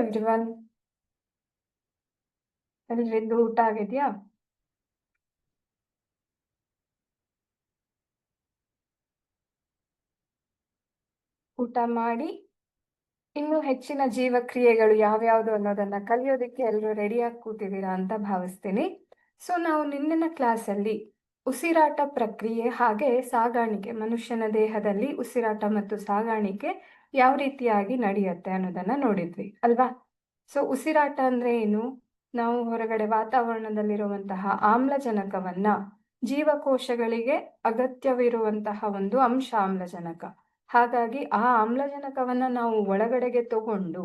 Everyone ಎಲ್ರಿದ್ದು ಊಟ ಆಗಿದೆಯಾ? ಊಟ ಮಾಡಿ ಇನ್ನು ಹೆಚ್ಚಿನ ಜೀವಕ್ರಿಯೆಗಳು ಯಾವ್ಯಾವುದು ಅನ್ನೋದನ್ನ ಕಲಿಯೋದಕ್ಕೆ ಎಲ್ಲರೂ ರೆಡಿಯಾಗಿ ಕೂತಿದ್ದೀರಾ ಅಂತ ಭಾವಿಸ್ತೀನಿ. ಸೊ ನಾವು ನಿನ್ನಿನ ಕ್ಲಾಸಲ್ಲಿ ಉಸಿರಾಟ ಪ್ರಕ್ರಿಯೆ ಹಾಗೆ ಸಾಗಾಣಿಕೆ, ಮನುಷ್ಯನ ದೇಹದಲ್ಲಿ ಉಸಿರಾಟ ಮತ್ತು ಸಾಗಾಣಿಕೆ ಯಾವ ರೀತಿಯಾಗಿ ನಡೆಯುತ್ತೆ ಅನ್ನೋದನ್ನ ನೋಡಿದ್ವಿ, ಅಲ್ವಾ? ಸೊ ಉಸಿರಾಟ ಅಂದ್ರೆ ಏನು? ನಾವು ಹೊರಗಡೆ ವಾತಾವರಣದಲ್ಲಿರುವಂತಹ ಆಮ್ಲಜನಕವನ್ನ ಜೀವಕೋಶಗಳಿಗೆ ಅಗತ್ಯವಿರುವಂತಹ ಒಂದು ಅಂಶ ಆಮ್ಲಜನಕ. ಹಾಗಾಗಿ ಆ ಆಮ್ಲಜನಕವನ್ನ ನಾವು ಒಳಗಡೆಗೆ ತಗೊಂಡು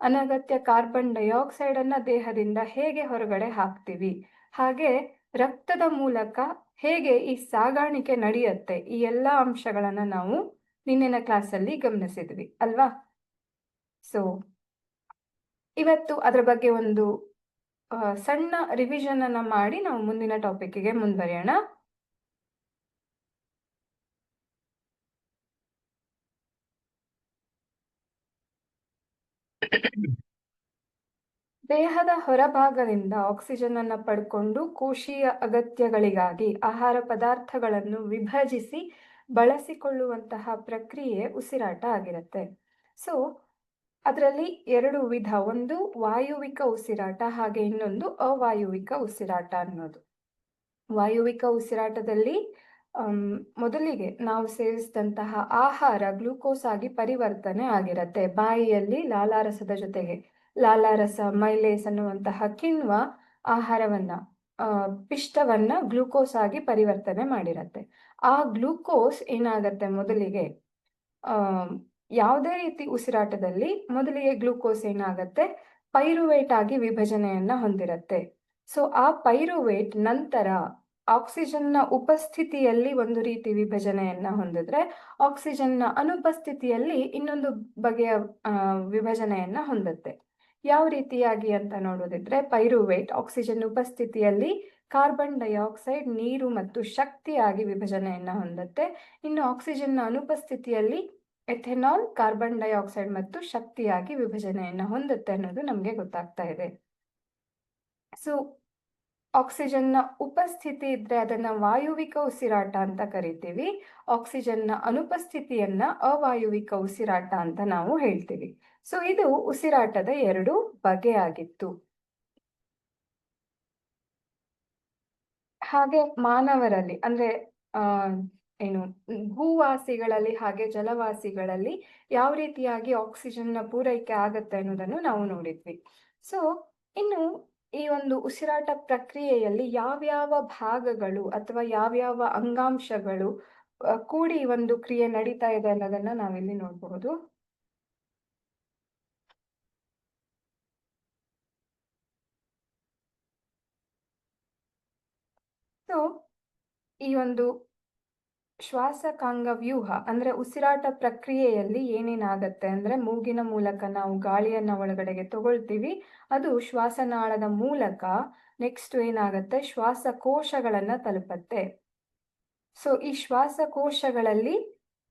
ಅನಗತ್ಯ ಕಾರ್ಬನ್ ಡೈಆಕ್ಸೈಡ್ ಅನ್ನ ದೇಹದಿಂದ ಹೇಗೆ ಹೊರಗಡೆ ಹಾಕ್ತೀವಿ? ಹಾಗೆ ರಕ್ತದ ಮೂಲಕ ಹೇಗೆ ಈ ಸಾಗಾಣಿಕೆ ನಡೆಯುತ್ತೆ? ಈ ಎಲ್ಲ ಅಂಶಗಳನ್ನ ನಾವು ನಿನ್ನಿನ ಕ್ಲಾಸಲ್ಲಿ ಗಮನಿಸಿದ್ವಿ, ಅಲ್ವಾ? ಸೊ ಇವತ್ತು ಅದರ ಬಗ್ಗೆ ಒಂದು ಸಣ್ಣ ರಿವಿಷನ್ ಅನ್ನ ಮಾಡಿ ನಾವು ಮುಂದಿನ ಟಾಪಿಕ್ಗೆ ಮುಂದುವರಿಯೋಣ. ದೇಹದ ಹೊರಭಾಗದಿಂದ ಆಕ್ಸಿಜನ್ ಅನ್ನ ಪಡ್ಕೊಂಡು ಕೋಶೀಯ ಅಗತ್ಯಗಳಿಗಾಗಿ ಆಹಾರ ಪದಾರ್ಥಗಳನ್ನು ವಿಭಜಿಸಿ ಬಳಸಿಕೊಳ್ಳುವಂತಹ ಪ್ರಕ್ರಿಯೆ ಉಸಿರಾಟ ಆಗಿರುತ್ತೆ. ಸೊ ಅದರಲ್ಲಿ ಎರಡು ವಿಧ, ಒಂದು ವಾಯುವಿಕ ಉಸಿರಾಟ, ಹಾಗೆ ಇನ್ನೊಂದು ಅವಾಯುವಿಕ ಉಸಿರಾಟ ಅನ್ನೋದು. ವಾಯುವಿಕ ಉಸಿರಾಟದಲ್ಲಿ ಮೊದಲಿಗೆ ನಾವು ಸೇವಿಸಿದಂತಹ ಆಹಾರ ಗ್ಲೂಕೋಸ್ ಆಗಿ ಪರಿವರ್ತನೆ ಆಗಿರುತ್ತೆ. ಬಾಯಿಯಲ್ಲಿ ಲಾಲಾರಸದ ಜೊತೆಗೆ, ಲಾಲಾರಸ, ಮೈಲೇಸ್ ಅನ್ನುವಂತಹ ಕಿಣ್ವ ಆಹಾರವನ್ನ. ಪಿಷ್ಟವನ್ನ ಗ್ಲೂಕೋಸ್ ಆಗಿ ಪರಿವರ್ತನೆ ಮಾಡಿರತ್ತೆ. ಆ ಗ್ಲೂಕೋಸ್ ಏನಾಗತ್ತೆ ಮೊದಲಿಗೆ? ಆ, ಯಾವುದೇ ರೀತಿ ಉಸಿರಾಟದಲ್ಲಿ ಮೊದಲಿಗೆ ಗ್ಲೂಕೋಸ್ ಏನಾಗತ್ತೆ? ಪೈರುವೇಟ್ ಆಗಿ ವಿಭಜನೆಯನ್ನ ಹೊಂದಿರತ್ತೆ. ಸೊ, ಆ ಪೈರುವೇಟ್ ನಂತರ ಆಕ್ಸಿಜನ್ನ ಉಪಸ್ಥಿತಿಯಲ್ಲಿ ಒಂದು ರೀತಿ ವಿಭಜನೆಯನ್ನ ಹೊಂದಿದ್ರೆ ಆಕ್ಸಿಜನ್ನ ಅನುಪಸ್ಥಿತಿಯಲ್ಲಿ ಇನ್ನೊಂದು ಬಗೆಯ ವಿಭಜನೆಯನ್ನ ಹೊಂದುತ್ತೆ. ಯಾವ ರೀತಿಯಾಗಿ ಅಂತ ನೋಡೋದಿದ್ರೆ ಪೈರುವೇಟ್ ಆಕ್ಸಿಜನ್ ಉಪಸ್ಥಿತಿಯಲ್ಲಿ ಕಾರ್ಬನ್ ಡೈಆಕ್ಸೈಡ್ ನೀರು ಮತ್ತು ಶಕ್ತಿಯಾಗಿ ವಿಭಜನೆಯನ್ನ ಹೊಂದುತ್ತೆ. ಇನ್ನು ಆಕ್ಸಿಜನ್ನ ಅನುಪಸ್ಥಿತಿಯಲ್ಲಿ ಎಥೆನಾಲ್ ಕಾರ್ಬನ್ ಡೈಆಕ್ಸೈಡ್ ಮತ್ತು ಶಕ್ತಿಯಾಗಿ ವಿಭಜನೆಯನ್ನ ಹೊಂದುತ್ತೆ ಅನ್ನೋದು ನಮಗೆ ಗೊತ್ತಾಗ್ತಾ ಇದೆ. ಸೊ ಆಕ್ಸಿಜನ್ನ ಉಪಸ್ಥಿತಿ ಇದ್ರೆ ಅದನ್ನ ವಾಯುವಿಕ ಉಸಿರಾಟ ಅಂತ ಕರಿತೀವಿ. ಆಕ್ಸಿಜನ್ನ ಅನುಪಸ್ಥಿತಿಯನ್ನ ಅವಾಯುವಿಕ ಉಸಿರಾಟ ಅಂತ ನಾವು ಹೇಳ್ತೀವಿ. ಸೊ ಇದು ಉಸಿರಾಟದ ಎರಡು ಬಗೆಯಾಗಿತ್ತು ಹಾಗೆ ಮಾನವರಲ್ಲಿ ಅಂದ್ರೆ, ಆ, ಏನು, ಭೂವಾಸಿಗಳಲ್ಲಿ ಹಾಗೆ ಜಲವಾಸಿಗಳಲ್ಲಿ ಯಾವ ರೀತಿಯಾಗಿ ಆಕ್ಸಿಜನ್ನ ಪೂರೈಕೆ ಆಗತ್ತೆ ಅನ್ನೋದನ್ನು ನಾವು ನೋಡಿದ್ವಿ. ಸೊ ಇನ್ನು ಈ ಒಂದು ಉಸಿರಾಟ ಪ್ರಕ್ರಿಯೆಯಲ್ಲಿ ಯಾವ್ಯಾವ ಭಾಗಗಳು ಅಥವಾ ಯಾವ್ಯಾವ ಅಂಗಾಂಶಗಳು ಕೂಡಿ ಒಂದು ಕ್ರಿಯೆ ನಡೀತಾ ಇದೆ ಅನ್ನೋದನ್ನ ನಾವಿಲ್ಲಿ ನೋಡಬಹುದು. ಸೊ ಈ ಒಂದು ಶ್ವಾಸಕಾಂಗ ವ್ಯೂಹ ಅಂದ್ರೆ ಉಸಿರಾಟ ಪ್ರಕ್ರಿಯೆಯಲ್ಲಿ ಏನೇನಾಗತ್ತೆ ಅಂದ್ರೆ ಮೂಗಿನ ಮೂಲಕ ನಾವು ಗಾಳಿಯನ್ನ ಒಳಗಡೆಗೆ ತಗೊಳ್ತೀವಿ. ಅದು ಶ್ವಾಸನಾಳದ ಮೂಲಕ ನೆಕ್ಸ್ಟ್ ಏನಾಗತ್ತೆ? ಶ್ವಾಸಕೋಶಗಳನ್ನ ತಲುಪತ್ತೆ. ಸೊ ಈ ಶ್ವಾಸಕೋಶಗಳಲ್ಲಿ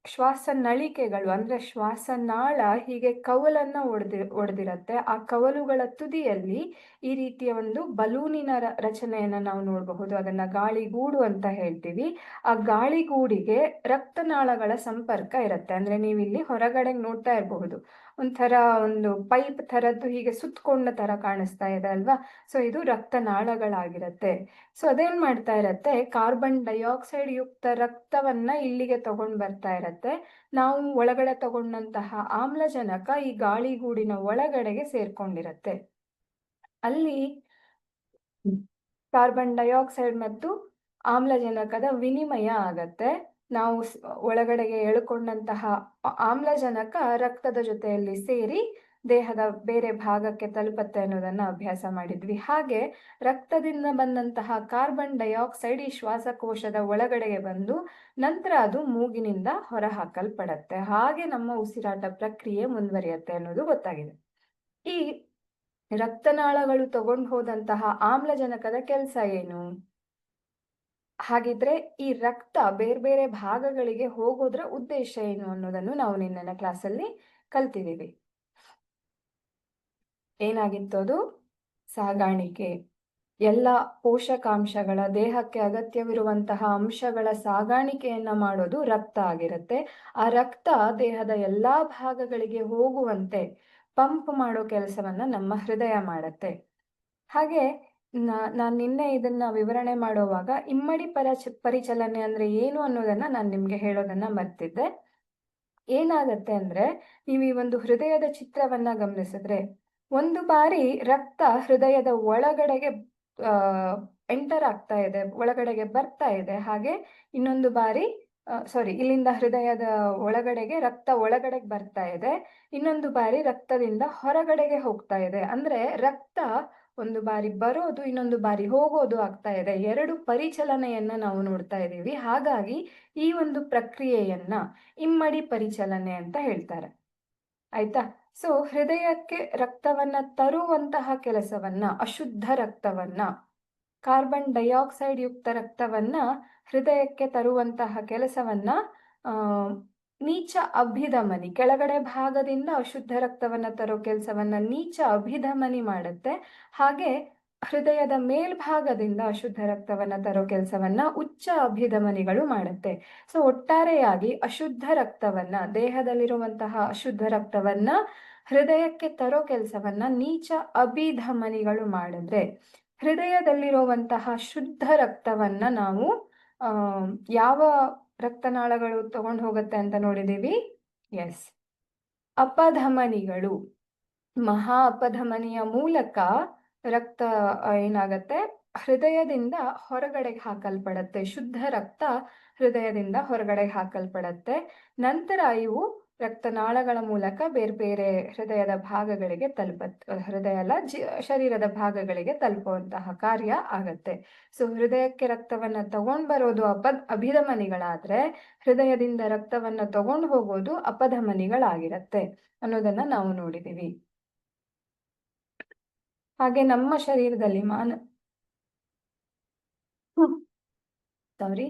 ಶ್ವಾಸನಳಿಕೆಗಳು ಅಂದ್ರೆ ಶ್ವಾಸನಾಳ ಹೀಗೆ ಕವಲನ್ನ ಒಡೆದಿ, ಒಡೆದಿರತ್ತೆ. ಆ ಕವಲುಗಳ ತುದಿಯಲ್ಲಿ ಈ ರೀತಿಯ ಒಂದು ಬಲೂನಿನ ರಚನೆಯನ್ನ ನಾವು ನೋಡಬಹುದು. ಅದನ್ನ ಗಾಳಿಗೂಡು ಅಂತ ಹೇಳ್ತೀವಿ. ಆ ಗಾಳಿಗೂಡಿಗೆ ರಕ್ತನಾಳಗಳ ಸಂಪರ್ಕ ಇರುತ್ತೆ. ಅಂದ್ರೆ ನೀವು ಇಲ್ಲಿ ಹೊರಗಡೆ ನೋಡ್ತಾ ಇರಬಹುದು. ಒಂಥರ ಒಂದು ಪೈಪ್ ಥರದ್ದು ಹೀಗೆ ಸುತ್ತಕೊಂಡ ಥರ ಕಾಣಿಸ್ತಾ ಇದೆ ಅಲ್ವಾ? ಸೊ ಇದು ರಕ್ತನಾಳಗಳಾಗಿರತ್ತೆ. ಸೊ ಅದೇನ್ ಮಾಡ್ತಾ ಇರತ್ತೆ? ಕಾರ್ಬನ್ ಡೈಆಕ್ಸೈಡ್ ಯುಕ್ತ ರಕ್ತವನ್ನ ಇಲ್ಲಿಗೆ ತಗೊಂಡು ಬರ್ತಾ ಇರತ್ತೆ. ನಾವು ಒಳಗಡೆ ತಗೊಂಡಂತಹ ಆಮ್ಲಜನಕ ಈ ಗಾಳಿಗೂಡಿನ ಒಳಗಡೆಗೆ ಸೇರ್ಕೊಂಡಿರತ್ತೆ. ಅಲ್ಲಿ ಕಾರ್ಬನ್ ಡೈಆಕ್ಸೈಡ್ ಮತ್ತು ಆಮ್ಲಜನಕದ ವಿನಿಮಯ ಆಗತ್ತೆ. ನಾವು ಒಳಗಡೆಗೆ ಎಳ್ಕೊಂಡಂತಹ ಆಮ್ಲಜನಕ ರಕ್ತದ ಜೊತೆಯಲ್ಲಿ ಸೇರಿ ದೇಹದ ಬೇರೆ ಭಾಗಕ್ಕೆ ತಲುಪತ್ತೆ ಅನ್ನೋದನ್ನ ಅಭ್ಯಾಸ ಮಾಡಿದ್ವಿ. ಹಾಗೆ ರಕ್ತದಿಂದ ಬಂದಂತಹ ಕಾರ್ಬನ್ ಡೈಆಕ್ಸೈಡ್ ಈ ಶ್ವಾಸಕೋಶದ ಒಳಗಡೆಗೆ ಬಂದು ನಂತರ ಅದು ಮೂಗಿನಿಂದ ಹೊರ ಹಾಕಲ್ಪಡತ್ತೆ ಹಾಗೆ ನಮ್ಮ ಉಸಿರಾಟ ಪ್ರಕ್ರಿಯೆ ಮುಂದುವರಿಯತ್ತೆ ಅನ್ನೋದು ಗೊತ್ತಾಗಿದೆ. ಈ ರಕ್ತನಾಳಗಳು ತಗೊಂಡು ಹೋದಂತಹ ಆಮ್ಲಜನಕದ ಕೆಲಸ ಏನು? ಹಾಗಿದ್ರೆ ಈ ರಕ್ತ ಬೇರೆ ಬೇರೆ ಭಾಗಗಳಿಗೆ ಹೋಗೋದ್ರ ಉದ್ದೇಶ ಏನು ಅನ್ನೋದನ್ನು ನಾವು ನಿನ್ನೆ ಕ್ಲಾಸಲ್ಲಿ ಕಲ್ತಿದ್ದೀವಿ. ಏನಾಗಿತ್ತು ಅದು? ಸಾಗಾಣಿಕೆ. ಎಲ್ಲ ಪೋಷಕಾಂಶಗಳ, ದೇಹಕ್ಕೆ ಅಗತ್ಯವಿರುವಂತಹ ಅಂಶಗಳ ಸಾಗಾಣಿಕೆಯನ್ನ ಮಾಡೋದು ರಕ್ತ ಆಗಿರುತ್ತೆ. ಆ ರಕ್ತ ದೇಹದ ಎಲ್ಲಾ ಭಾಗಗಳಿಗೆ ಹೋಗುವಂತೆ, ಪಂಪ್ ಮಾಡೋ ಕೆಲಸವನ್ನ ನಮ್ಮ ಹೃದಯ ಮಾಡತ್ತೆ. ಹಾಗೆ ನಾನು ನಿನ್ನೆ ಇದನ್ನ ವಿವರಣೆ ಮಾಡುವಾಗ ಇಮ್ಮಡಿ ಪರಚ ಪರಿಚಲನೆ ಅಂದ್ರೆ ಏನು ಅನ್ನೋದನ್ನ ನಾನು ನಿಮ್ಗೆ ಹೇಳೋದನ್ನ ಮರ್ತಿದ್ದೆ. ಏನಾಗತ್ತೆ ಅಂದ್ರೆ ನೀವು ಈ ಒಂದು ಹೃದಯದ ಚಿತ್ರವನ್ನ ಗಮನಿಸಿದ್ರೆ ಒಂದು ಬಾರಿ ರಕ್ತ ಹೃದಯದ ಒಳಗಡೆಗೆ ಎಂಟರ್ ಆಗ್ತಾ ಇದೆ, ಒಳಗಡೆಗೆ ಬರ್ತಾ ಇದೆ. ಹಾಗೆ ಇನ್ನೊಂದು ಬಾರಿ ಸಾರಿ ಇಲ್ಲಿಂದ ಹೃದಯದ ಒಳಗಡೆಗೆ, ರಕ್ತ ಒಳಗಡೆಗೆ ಬರ್ತಾ ಇದೆ. ಇನ್ನೊಂದು ಬಾರಿ ರಕ್ತದಿಂದ ಹೊರಗಡೆಗೆ ಹೋಗ್ತಾ ಇದೆ. ಅಂದ್ರೆ ರಕ್ತ ಒಂದು ಬಾರಿ ಬರೋದು, ಇನ್ನೊಂದು ಬಾರಿ ಹೋಗೋದು ಆಗ್ತಾ ಇದೆ. ಎರಡು ಪರಿಚಲನೆಯನ್ನ ನಾವು ನೋಡ್ತಾ ಇದ್ದೀವಿ. ಹಾಗಾಗಿ ಈ ಒಂದು ಪ್ರಕ್ರಿಯೆಯನ್ನ ಇಮ್ಮಡಿ ಪರಿಚಲನೆ ಅಂತ ಹೇಳ್ತಾರೆ. ಆಯ್ತಾ? ಸೊ ಹೃದಯಕ್ಕೆ ರಕ್ತವನ್ನ ತರುವಂತಹ ಕೆಲಸವನ್ನ, ಅಶುದ್ಧ ರಕ್ತವನ್ನ ಕಾರ್ಬನ್ ಡೈಆಕ್ಸೈಡ್ ಯುಕ್ತ ರಕ್ತವನ್ನ ಹೃದಯಕ್ಕೆ ತರುವಂತಹ ಕೆಲಸವನ್ನ ನೀಚ ಅಭಿಧಮನಿ. ಕೆಳಗಡೆ ಭಾಗದಿಂದ ಅಶುದ್ಧ ರಕ್ತವನ್ನ ತರೋ ಕೆಲಸವನ್ನ ನೀಚ ಅಭಿಧಮನಿ ಮಾಡುತ್ತೆ. ಹಾಗೆ ಹೃದಯದ ಮೇಲ್ಭಾಗದಿಂದ ಅಶುದ್ಧ ರಕ್ತವನ್ನ ತರೋ ಕೆಲಸವನ್ನ ಉಚ್ಚ ಅಭಿಧಮನಿಗಳು ಮಾಡುತ್ತೆ. ಸೊ, ಒಟ್ಟಾರೆಯಾಗಿ ಅಶುದ್ಧ ರಕ್ತವನ್ನ, ದೇಹದಲ್ಲಿರುವಂತಹ ಅಶುದ್ಧ ರಕ್ತವನ್ನ ಹೃದಯಕ್ಕೆ ತರೋ ಕೆಲಸವನ್ನ ನೀಚ ಅಭಿಧಮನಿಗಳು ಮಾಡಿದ್ರೆ, ಹೃದಯದಲ್ಲಿರುವಂತಹ ಶುದ್ಧ ರಕ್ತವನ್ನ ನಾವು ಯಾವ ರಕ್ತನಾಳಗಳು ತಗೊಂಡು ಹೋಗುತ್ತೆ ಅಂತ ನೋಡಿದೀವಿ. ಎಸ್ ಅಪಧಮನಿಗಳು. ಮಹಾ ಅಪಧಮನಿಯ ಮೂಲಕ ರಕ್ತ ಏನಾಗತ್ತೆ? ಹೃದಯದಿಂದ ಹೊರಗಡೆಗೆ ಹಾಕಲ್ಪಡತ್ತೆ. ಶುದ್ಧ ರಕ್ತ ಹೃದಯದಿಂದ ಹೊರಗಡೆಗೆ ಹಾಕಲ್ಪಡತ್ತೆ. ನಂತರ ಇವು ರಕ್ತನಾಳಗಳ ಮೂಲಕ ಬೇರೆ ಬೇರೆ ಹೃದಯದ ಭಾಗಗಳಿಗೆ ತಲುಪ ಹೃದಯ ಅಲ್ಲ ಶರೀರದ ಭಾಗಗಳಿಗೆ ತಲುಪುವಂತಹ ಕಾರ್ಯ ಆಗತ್ತೆ. ಸೊ ಹೃದಯಕ್ಕೆ ರಕ್ತವನ್ನ ತಗೊಂಡ್ ಬರೋದು ಅಪ ಅಭಿಧಮನಿಗಳಾದ್ರೆ ಹೃದಯದಿಂದ ರಕ್ತವನ್ನ ತಗೊಂಡು ಹೋಗೋದು ಅಪಧಮನಿಗಳಾಗಿರತ್ತೆ ಅನ್ನೋದನ್ನ ನಾವು ನೋಡಿದೀವಿ. ಹಾಗೆ ನಮ್ಮ ಶರೀರದಲ್ಲಿ ಮಾನ ಸಾರಿ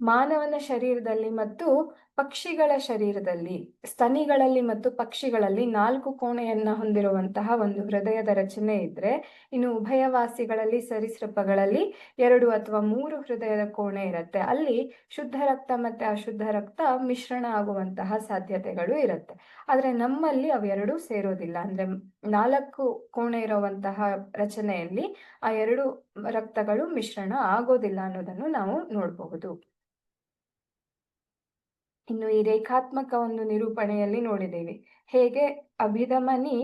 ಮಾನವನ ಶರೀರದಲ್ಲಿ ಮತ್ತು ಪಕ್ಷಿಗಳ ಶರೀರದಲ್ಲಿ, ಸ್ತನಿಗಳಲ್ಲಿ ಮತ್ತು ಪಕ್ಷಿಗಳಲ್ಲಿ ನಾಲ್ಕು ಕೋಣೆಯನ್ನ ಹೊಂದಿರುವಂತಹ ಒಂದು ಹೃದಯದ ರಚನೆ ಇದ್ರೆ, ಇನ್ನು ಉಭಯವಾಸಿಗಳಲ್ಲಿ ಸರಿಸೃಪಗಳಲ್ಲಿ ಎರಡು ಅಥವಾ ಮೂರು ಹೃದಯದ ಕೋಣೆ ಇರುತ್ತೆ. ಅಲ್ಲಿ ಶುದ್ಧ ರಕ್ತ ಮತ್ತೆ ಅಶುದ್ಧ ರಕ್ತ ಮಿಶ್ರಣ ಆಗುವಂತಹ ಸಾಧ್ಯತೆಗಳು ಇರುತ್ತೆ. ಆದ್ರೆ ನಮ್ಮಲ್ಲಿ ಅವೆರಡೂ ಸೇರೋದಿಲ್ಲ. ಅಂದ್ರೆ ನಾಲ್ಕು ಕೋಣೆ ಇರುವಂತಹ ರಚನೆಯಲ್ಲಿ ಆ ಎರಡು ರಕ್ತಗಳು ಮಿಶ್ರಣ ಆಗೋದಿಲ್ಲ ಅನ್ನೋದನ್ನು ನಾವು ನೋಡಬಹುದು. ಇನ್ನು ಈ ರೇಖಾತ್ಮಕ ಒಂದು ನಿರೂಪಣೆಯಲ್ಲಿ ನೋಡಿದ್ದೀವಿ. ಹೇಗೆ ಅಭಿಧಮನಿ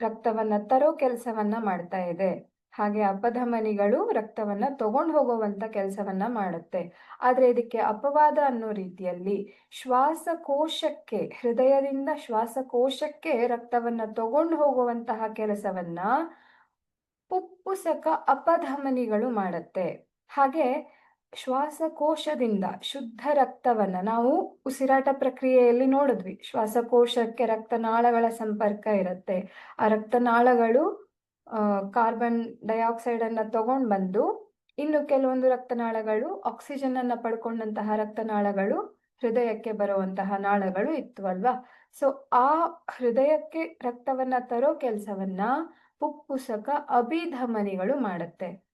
ರಕ್ತವನ್ನ ತರೋ ಕೆಲಸವನ್ನ ಮಾಡ್ತಾ ಇದೆ. ಹಾಗೆ ಅಪಧಮನಿಗಳು ರಕ್ತವನ್ನ ತಗೊಂಡು ಹೋಗುವಂತ ಕೆಲಸವನ್ನ ಮಾಡುತ್ತೆ. ಆದ್ರೆ ಇದಕ್ಕೆ ಅಪವಾದ ಅನ್ನೋ ರೀತಿಯಲ್ಲಿ ಶ್ವಾಸಕೋಶಕ್ಕೆ, ಹೃದಯದಿಂದ ಶ್ವಾಸಕೋಶಕ್ಕೆ ರಕ್ತವನ್ನ ತಗೊಂಡು ಹೋಗುವಂತಹ ಕೆಲಸವನ್ನ ಪುಪ್ಪುಸಕ ಅಪಧಮನಿಗಳು ಮಾಡುತ್ತೆ. ಹಾಗೆ ಶ್ವಾಸಕೋಶದಿಂದ ಶುದ್ಧ ರಕ್ತವನ್ನ ನಾವು ಉಸಿರಾಟ ಪ್ರಕ್ರಿಯೆಯಲ್ಲಿ ನೋಡಿದ್ವಿ. ಶ್ವಾಸಕೋಶಕ್ಕೆ ರಕ್ತನಾಳಗಳ ಸಂಪರ್ಕ ಇರುತ್ತೆ. ಆ ರಕ್ತನಾಳಗಳು ಕಾರ್ಬನ್ ಡೈಆಕ್ಸೈಡ್ ಅನ್ನ ತಗೊಂಡ್ ಬಂದು ಇನ್ನು ಕೆಲವೊಂದು ರಕ್ತನಾಳಗಳು, ಆಕ್ಸಿಜನ್ ಅನ್ನ ಪಡ್ಕೊಂಡಂತಹ ರಕ್ತನಾಳಗಳು ಹೃದಯಕ್ಕೆ ಬರುವಂತಹ ನಾಳಗಳು ಇತ್ತು ಅಲ್ವಾ? ಸೊ ಆ ಹೃದಯಕ್ಕೆ ರಕ್ತವನ್ನ ತರೋ ಕೆಲಸವನ್ನ ಪುಪ್ಪುಸಕ ಅಭಿಧಮನಿಗಳು ಮಾಡುತ್ತೆ.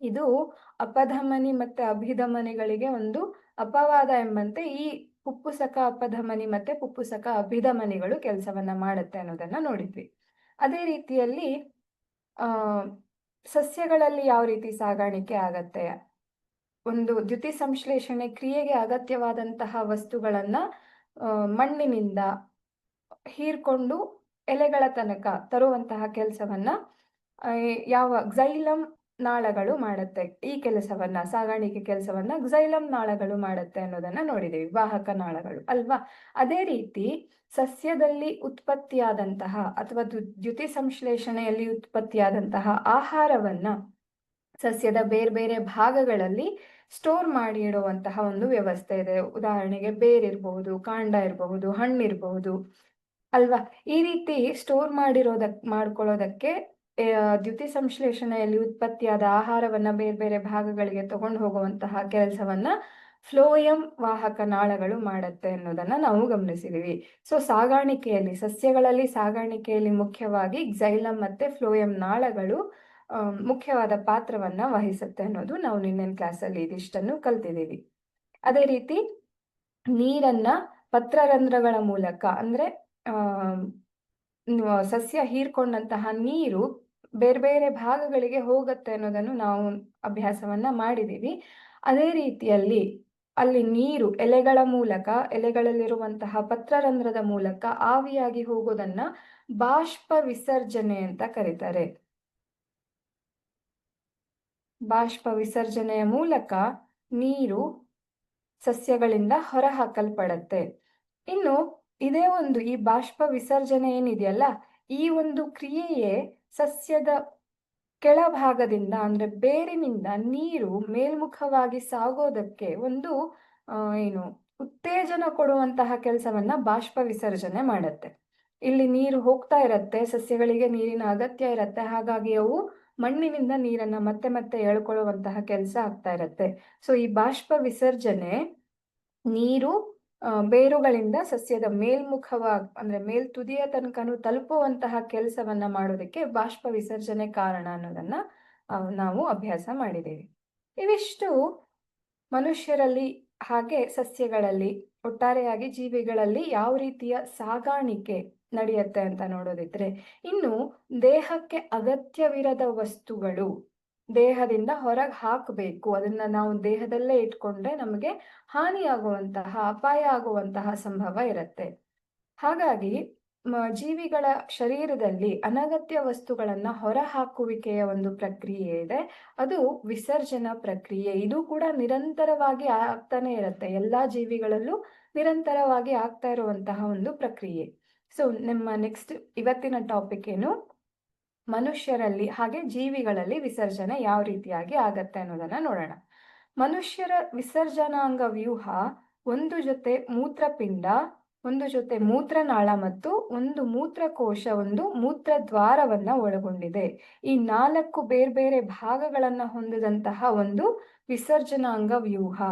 ಇದು ಅಪಧಮನಿ ಮತ್ತೆ ಅಭಿಧಮನಿಗಳಿಗೆ ಒಂದು ಅಪವಾದ ಎಂಬಂತೆ ಈ ಪುಪ್ಪುಸಕ, ಅಪಧಮನಿ ಮತ್ತೆ ಪುಪ್ಪುಸಕ, ಅಭಿಧಮನಿಗಳು ಕೆಲಸವನ್ನ ಮಾಡುತ್ತೆ ಅನ್ನೋದನ್ನ ನೋಡಿದ್ವಿ. ಅದೇ ರೀತಿಯಲ್ಲಿ, ಆ, ಸಸ್ಯಗಳಲ್ಲಿ ಯಾವ ರೀತಿ ಸಾಗಾಣಿಕೆ ಆಗತ್ತೆ? ಒಂದು ದ್ಯುತಿ ಸಂಶ್ಲೇಷಣೆ ಕ್ರಿಯೆಗೆ ಅಗತ್ಯವಾದಂತಹ ವಸ್ತುಗಳನ್ನ ಮಣ್ಣಿನಿಂದ ಹೀರ್ಕೊಂಡು ಎಲೆಗಳ ತನಕ ತರುವಂತಹ ಕೆಲಸವನ್ನ ಯಾವ ಝೈಲಮ್ ನಾಳಗಳು ಮಾಡುತ್ತೆ. ಈ ಕೆಲಸವನ್ನ, ಸಾಗಾಣಿಕೆ ಕೆಲಸವನ್ನ ಕ್ಸೈಲಂ ನಾಳಗಳು ಮಾಡುತ್ತೆ ಅನ್ನೋದನ್ನ ನೋಡಿದೀವಿ, ವಾಹಕ ನಾಳಗಳು, ಅಲ್ವಾ? ಅದೇ ರೀತಿ ಸಸ್ಯದಲ್ಲಿ ಉತ್ಪತ್ತಿಯಾದಂತಹ ಅಥವಾ ದ್ಯುತಿ ಸಂಶ್ಲೇಷಣೆಯಲ್ಲಿ ಉತ್ಪತ್ತಿಯಾದಂತಹ ಆಹಾರವನ್ನ ಸಸ್ಯದ ಬೇರೆ ಬೇರೆ ಭಾಗಗಳಲ್ಲಿ ಸ್ಟೋರ್ ಮಾಡಿ ಇಡುವಂತಹ ಒಂದು ವ್ಯವಸ್ಥೆ ಇದೆ. ಉದಾಹರಣೆಗೆ ಬೇರಿರಬಹುದು ಕಾಂಡ ಇರಬಹುದು ಹಣ್ಣಿರಬಹುದು ಅಲ್ವಾ? ಈ ರೀತಿ ಸ್ಟೋರ್ ಮಾಡಿರೋದಕ್, ಮಾಡ್ಕೊಳ್ಳೋದಕ್ಕೆ ದ್ಯುತಿ ಸಂಶ್ಲೇಷಣೆಯಲ್ಲಿ ಉತ್ಪತ್ತಿಯಾದ ಆಹಾರವನ್ನ ಬೇರೆ ಬೇರೆ ಭಾಗಗಳಿಗೆ ತಗೊಂಡು ಹೋಗುವಂತಹ ಕೆಲಸವನ್ನ ಫ್ಲೋಯಂ ವಾಹಕ ನಾಳಗಳು ಮಾಡುತ್ತೆ ಅನ್ನೋದನ್ನ ನಾವು ಗಮನಿಸಿದೀವಿ. ಸೊ ಸಾಗಾಣಿಕೆಯಲ್ಲಿ, ಸಸ್ಯಗಳಲ್ಲಿ ಸಾಗಾಣಿಕೆಯಲ್ಲಿ ಮುಖ್ಯವಾಗಿ ಝೈಲಂ ಮತ್ತೆ ಫ್ಲೋಯಂ ನಾಳಗಳು ಮುಖ್ಯವಾದ ಪಾತ್ರವನ್ನ ವಹಿಸುತ್ತೆ ಅನ್ನೋದು ನಾವು ನಿನ್ನೆ ಕ್ಲಾಸಲ್ಲಿ ಇದಿಷ್ಟನ್ನು ಕಲ್ತಿದ್ದೀವಿ ಅದೇ ರೀತಿ ನೀರನ್ನ ಪತ್ರರಂಧ್ರಗಳ ಮೂಲಕ ಅಂದ್ರೆ ಸಸ್ಯ ಹೀರ್ಕೊಂಡಂತಹ ನೀರು ಬೇರೆ ಬೇರೆ ಭಾಗಗಳಿಗೆ ಹೋಗುತ್ತೆ ಅನ್ನೋದನ್ನು ನಾವು ಅಭ್ಯಾಸವನ್ನ ಮಾಡಿದೀವಿ ಅದೇ ರೀತಿಯಲ್ಲಿ ಅಲ್ಲಿ ನೀರು, ಎಲೆಗಳ ಮೂಲಕ, ಎಲೆಗಳಲ್ಲಿರುವಂತಹ ಪತ್ರರಂಧ್ರದ ಮೂಲಕ ಆವಿಯಾಗಿ ಹೋಗೋದನ್ನ ಬಾಷ್ಪ ವಿಸರ್ಜನೆ ಅಂತ ಕರೀತಾರೆ. ಬಾಷ್ಪ ವಿಸರ್ಜನೆಯ ಮೂಲಕ ನೀರು ಸಸ್ಯಗಳಿಂದ ಹೊರಹಾಕಲ್ಪಡತ್ತೆ. ಇನ್ನು ಇದೇ ಒಂದು ಈ ಬಾಷ್ಪ ವಿಸರ್ಜನೆ ಏನಿದೆಯಲ್ಲ, ಈ ಒಂದು ಕ್ರಿಯೆಯೇ ಸಸ್ಯದ ಕೆಳಭಾಗದಿಂದ, ಅಂದ್ರೆ ಬೇರಿನಿಂದ ನೀರು ಮೇಲ್ಮುಖವಾಗಿ ಸಾಗೋದಕ್ಕೆ ಒಂದು ಏನು ಉತ್ತೇಜನ ಕೊಡುವಂತಹ ಕೆಲಸವನ್ನ ಬಾಷ್ಪ ವಿಸರ್ಜನೆ ಮಾಡುತ್ತೆ. ಇಲ್ಲಿ ನೀರು ಹೋಗ್ತಾ ಇರತ್ತೆ, ಸಸ್ಯಗಳಿಗೆ ನೀರಿನ ಅಗತ್ಯ ಇರತ್ತೆ, ಹಾಗಾಗಿ ಅವು ಮಣ್ಣಿನಿಂದ ನೀರನ್ನ ಮತ್ತೆ ಮತ್ತೆ ಎಳ್ಕೊಳ್ಳುವಂತಹ ಕೆಲಸ ಆಗ್ತಾ ಇರತ್ತೆ. ಸೊ ಈ ಬಾಷ್ಪ ವಿಸರ್ಜನೆ ನೀರು ಬೇರುಗಳಿಂದ ಸಸ್ಯದ ಮೇಲ್ಮುಖವಾಗಿ ಅಂದ್ರೆ ಮೇಲ್ ತುದಿಯ ತನಕನು ತಲುಪುವಂತಹ ಕೆಲಸವನ್ನ ಮಾಡೋದಕ್ಕೆ ಬಾಷ್ಪ ವಿಸರ್ಜನೆ ಕಾರಣ ಅನ್ನೋದನ್ನ ನಾವು ಅಭ್ಯಾಸ ಮಾಡಿದ್ದೇವೆ. ಇವಿಷ್ಟು ಮನುಷ್ಯರಲ್ಲಿ ಹಾಗೆ ಸಸ್ಯಗಳಲ್ಲಿ, ಒಟ್ಟಾರೆಯಾಗಿ ಜೀವಿಗಳಲ್ಲಿ ಯಾವ ರೀತಿಯ ಸಾಗಾಣಿಕೆ ನಡೆಯುತ್ತೆ ಅಂತ ನೋಡೋದಿದ್ರೆ, ಇನ್ನು ದೇಹಕ್ಕೆ ಅಗತ್ಯವಿರದ ವಸ್ತುಗಳು ದೇಹದಿಂದ ಹೊರಗೆ ಹಾಕಬೇಕು. ಅದನ್ನ ನಾವು ದೇಹದಲ್ಲೇ ಇಟ್ಕೊಂಡ್ರೆ ನಮಗೆ ಹಾನಿಯಾಗುವಂತಹ, ಅಪಾಯ ಆಗುವಂತಹ ಸಂಭವ ಇರುತ್ತೆ. ಹಾಗಾಗಿ ಜೀವಿಗಳ ಶರೀರದಲ್ಲಿ ಅನಗತ್ಯ ವಸ್ತುಗಳನ್ನ ಹೊರಹಾಕುವಿಕೆಯ ಒಂದು ಪ್ರಕ್ರಿಯೆ ಇದೆ. ಅದು ವಿಸರ್ಜನಾ ಪ್ರಕ್ರಿಯೆ. ಇದು ಕೂಡ ನಿರಂತರವಾಗಿ ಆಗ್ತಾನೆ ಇರುತ್ತೆ. ಎಲ್ಲಾ ಜೀವಿಗಳಲ್ಲೂ ನಿರಂತರವಾಗಿ ಆಗ್ತಾ ಇರುವಂತಹ ಒಂದು ಪ್ರಕ್ರಿಯೆ. ಸೊ ನಮ್ಮ ನೆಕ್ಸ್ಟ್ ಇವತ್ತಿನ ಟಾಪಿಕ್ ಏನು? ಮನುಷ್ಯರಲ್ಲಿ ಹಾಗೆ ಜೀವಿಗಳಲ್ಲಿ ವಿಸರ್ಜನೆ ಯಾವ ರೀತಿಯಾಗಿ ಆಗತ್ತೆ ಅನ್ನೋದನ್ನ ನೋಡೋಣ. ಮನುಷ್ಯರ ವಿಸರ್ಜನಾಂಗ ವ್ಯೂಹ ಒಂದು ಜೊತೆ ಮೂತ್ರಪಿಂಡ, ಒಂದು ಜೊತೆ ಮೂತ್ರನಾಳ ಮತ್ತು ಒಂದು ಮೂತ್ರಕೋಶ, ಒಂದು ಮೂತ್ರದ್ವಾರವನ್ನ ಒಳಗೊಂಡಿದೆ. ಈ ನಾಲ್ಕು ಬೇರೆ ಬೇರೆ ಭಾಗಗಳನ್ನ ಹೊಂದಿದಂತಹ ಒಂದು ವಿಸರ್ಜನಾಂಗ ವ್ಯೂಹ.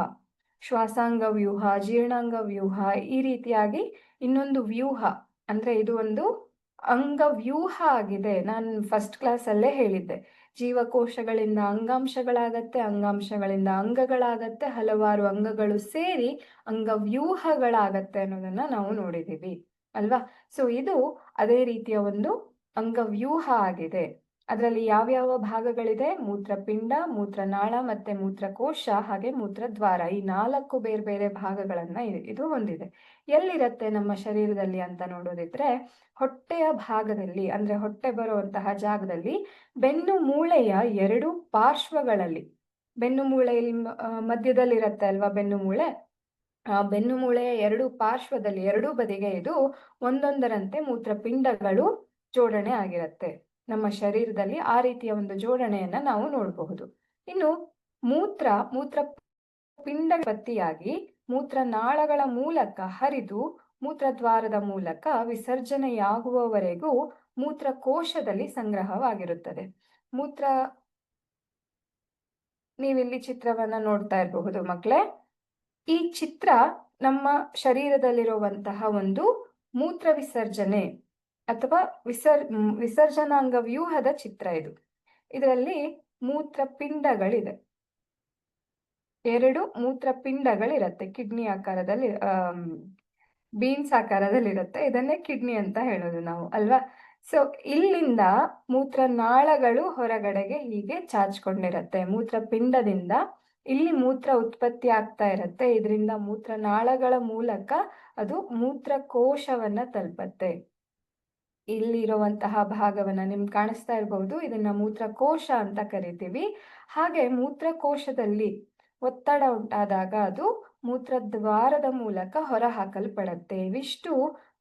ಶ್ವಾಸಾಂಗ ವ್ಯೂಹ, ಜೀರ್ಣಾಂಗ ವ್ಯೂಹ, ಈ ರೀತಿಯಾಗಿ ಇನ್ನೊಂದು ವ್ಯೂಹ, ಅಂದ್ರೆ ಇದು ಒಂದು ಅಂಗವ್ಯೂಹ ಆಗಿದೆ ನಾನು ಫಸ್ಟ್ ಕ್ಲಾಸ್ ಅಲ್ಲೇ ಹೇಳಿದ್ದೆ. ಜೀವಕೋಶಗಳಿಂದ ಅಂಗಾಂಶಗಳಾಗತ್ತೆ, ಅಂಗಾಂಶಗಳಿಂದ ಅಂಗಗಳಾಗತ್ತೆ, ಹಲವಾರು ಅಂಗಗಳು ಸೇರಿ ಅಂಗವ್ಯೂಹಗಳಾಗತ್ತೆ ಅನ್ನೋದನ್ನ ನಾವು ನೋಡಿದೀವಿ. ಅಲ್ವಾ? ಸೊ ಇದು ಅದೇ ರೀತಿಯ ಒಂದು ಅಂಗವ್ಯೂಹ ಆಗಿದೆ. ಅದರಲ್ಲಿ ಯಾವ್ಯಾವ ಭಾಗಗಳಿದೆ? ಮೂತ್ರಪಿಂಡ, ಮೂತ್ರನಾಳ ಮತ್ತೆ ಮೂತ್ರಕೋಶ ಹಾಗೆ ಮೂತ್ರದ್ವಾರ. ಈ ನಾಲ್ಕು ಬೇರೆ ಬೇರೆ ಭಾಗಗಳನ್ನ ಇದು ಹೊಂದಿದೆ. ಎಲ್ಲಿರತ್ತೆ ನಮ್ಮ ಶರೀರದಲ್ಲಿ ಅಂತ ನೋಡೋದಿದ್ರೆ ಹೊಟ್ಟೆಯ ಭಾಗದಲ್ಲಿ, ಅಂದ್ರೆ ಹೊಟ್ಟೆ ಬರುವಂತಹ ಜಾಗದಲ್ಲಿ ಬೆನ್ನು ಮೂಳೆಯ ಎರಡು ಪಾರ್ಶ್ವಗಳಲ್ಲಿ. ಬೆನ್ನು ಮೂಳೆಯಲ್ಲಿ ಮಧ್ಯದಲ್ಲಿ ಇರುತ್ತೆ ಅಲ್ವಾ ಬೆನ್ನು ಮೂಳೆ? ಆ ಬೆನ್ನು ಮೂಳೆಯ ಎರಡು ಪಾರ್ಶ್ವದಲ್ಲಿ, ಎರಡೂ ಬದಿಗೆ ಇದು ಒಂದೊಂದರಂತೆ ಮೂತ್ರಪಿಂಡಗಳು ಜೋಡಣೆ ಆಗಿರತ್ತೆ. ನಮ್ಮ ಶರೀರದಲ್ಲಿ ಆ ರೀತಿಯ ಒಂದು ಜೋಡಣೆಯನ್ನ ನಾವು ನೋಡಬಹುದು. ಇನ್ನು ಮೂತ್ರ ಮೂತ್ರ ಪಿಂಡ ಪತ್ತಿಯಾಗಿ ಮೂತ್ರನಾಳಗಳ ಮೂಲಕ ಹರಿದು ಮೂತ್ರದ್ವಾರದ ಮೂಲಕ ವಿಸರ್ಜನೆಯಾಗುವವರೆಗೂ ಮೂತ್ರಕೋಶದಲ್ಲಿ ಸಂಗ್ರಹವಾಗಿರುತ್ತದೆ. ಮೂತ್ರ, ನೀವಿಲ್ಲಿ ಚಿತ್ರವನ್ನ ನೋಡ್ತಾ ಇರಬಹುದು ಮಕ್ಕಳೇ ಈ ಚಿತ್ರ ನಮ್ಮ ಶರೀರದಲ್ಲಿರುವಂತಹ ಒಂದು ಮೂತ್ರ ವಿಸರ್ಜನೆ ಅಥವಾ ವಿಸರ್ ವಿಸರ್ಜನಾಂಗ ವ್ಯೂಹದ ಚಿತ್ರ ಇದು. ಇದರಲ್ಲಿ ಮೂತ್ರಪಿಂಡಗಳಿದೆ. ಎರಡು ಮೂತ್ರಪಿಂಡಗಳಿರತ್ತೆ. ಕಿಡ್ನಿ ಆಕಾರದಲ್ಲಿ ಬೀನ್ಸ್ ಆಕಾರದಲ್ಲಿರುತ್ತೆ. ಇದನ್ನೇ ಕಿಡ್ನಿ ಅಂತ ಹೇಳೋದು ನಾವು, ಅಲ್ವಾ? ಸೊ ಇಲ್ಲಿಂದ ಮೂತ್ರನಾಳಗಳು ಹೊರಗಡೆಗೆ ಹೀಗೆ ಚಾಚ್ಕೊಂಡಿರತ್ತೆ ಮೂತ್ರಪಿಂಡದಿಂದ ಇಲ್ಲಿ ಮೂತ್ರ ಉತ್ಪತ್ತಿ ಆಗ್ತಾ ಇರತ್ತೆ. ಇದರಿಂದ ಮೂತ್ರನಾಳಗಳ ಮೂಲಕ ಅದು ಮೂತ್ರಕೋಶವನ್ನ ತಲುಪತ್ತೆ. ಇಲ್ಲಿರುವಂತಹ ಭಾಗವನ್ನ ನಿಮ್ಗೆ ಕಾಣಿಸ್ತಾ ಇರಬಹುದು ಇದನ್ನ ಮೂತ್ರಕೋಶ ಅಂತ ಕರಿತೀವಿ. ಹಾಗೆ ಮೂತ್ರಕೋಶದಲ್ಲಿ ಒತ್ತಡ ಉಂಟಾದಾಗ ಅದು ಮೂತ್ರದ್ವಾರದ ಮೂಲಕ ಹೊರ ಹಾಕಲ್ಪಡತ್ತೆ ಇವಿಷ್ಟು